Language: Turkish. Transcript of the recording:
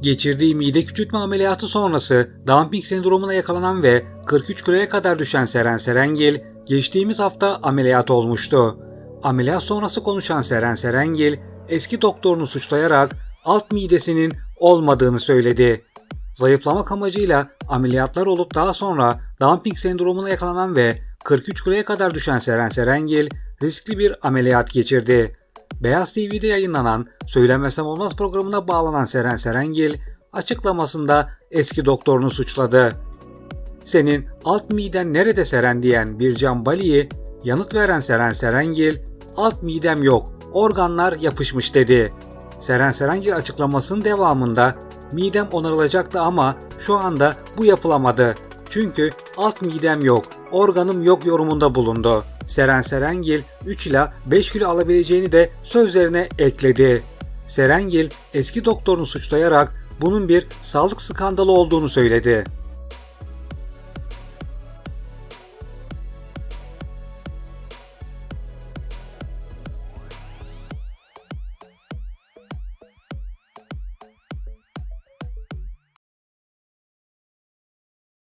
Geçirdiği mide küçültme ameliyatı sonrası dumping sendromuna yakalanan ve 43 kiloya kadar düşen Seren Serengil geçtiğimiz hafta ameliyat olmuştu. Ameliyat sonrası konuşan Seren Serengil eski doktorunu suçlayarak alt midesinin olmadığını söyledi. Zayıflamak amacıyla ameliyatlar olup daha sonra dumping sendromuna yakalanan ve 43 kiloya kadar düşen Seren Serengil riskli bir ameliyat geçirdi. Beyaz TV'de yayınlanan Söylemesem Olmaz programına bağlanan Seren Serengil açıklamasında eski doktorunu suçladı. Senin alt miden nerede Seren diyen Bircan Bali'yi yanıt veren Seren Serengil alt midem yok organlar yapışmış dedi. Seren Serengil açıklamasının devamında midem onarılacaktı ama şu anda bu yapılamadı. Çünkü alt midem yok, organım yok yorumunda bulundu. Seren Serengil 3 ila 5 kilo alabileceğini de sözlerine ekledi. Serengil eski doktorunu suçlayarak bunun bir sağlık skandalı olduğunu söyledi.